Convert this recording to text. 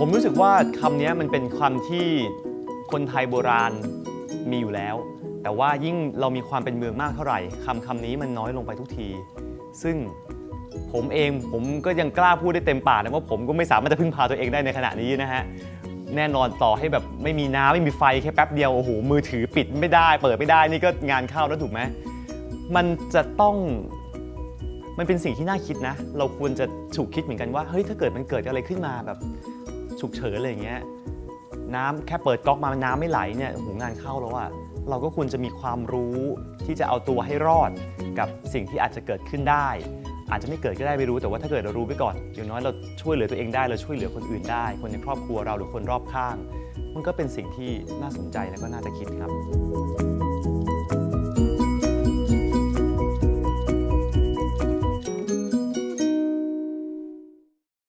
ผมรู้สึกว่าคำนี้มันเป็นคำที่คนไทยโบราณมีอยู่แล้ว แต่ว่ายิ่งเรามีความเป็นเมืองมากเท่าไหร่คำคำนี้มันน้อยลงไปทุกที ซึ่งผมเองผมก็ยังกล้าพูดได้เต็มปากนะว่าผมก็ไม่สามารถจะพึ่งพาตัวเองได้ในขณะนี้นะฮะแน่นอนต่อให้แบบไม่มีน้ำไม่มีไฟแค่แป๊บเดียวโอ้โหมือถือปิดไม่ได้ เปิดไม่ได้นี่ก็งานเข้าแล้วถูกไหมมันจะต้องมันเป็นสิ่งที่น่าคิดนะ เราควรจะฉุกคิดเหมือนกันว่าเฮ้ยถ้าเกิดมันเกิดอะไรขึ้นมาแบบ ฉุกเฉินอะไรอย่างเงี้ยน้ำแค่เปิดก๊อกมาน้ำไม่ไหลเนี่ยโอ้โหงานเข้าแล้วอะเราก็ควรจะมีความรู้ที่จะเอาตัวให้รอดกับสิ่งที่อาจจะเกิดขึ้นได้ อาจจะไม่เกิดก็ได้ไม่รู้แต่ว่าถ้าเกิดเรารู้ไปก่อน อย่างน้อยเราช่วยเหลือตัวเองได้เราช่วยเหลือคนอื่นได้ คนในครอบครัวเราหรือคนรอบข้าง มันก็เป็นสิ่งที่น่าสนใจและก็น่าจะคิดครับ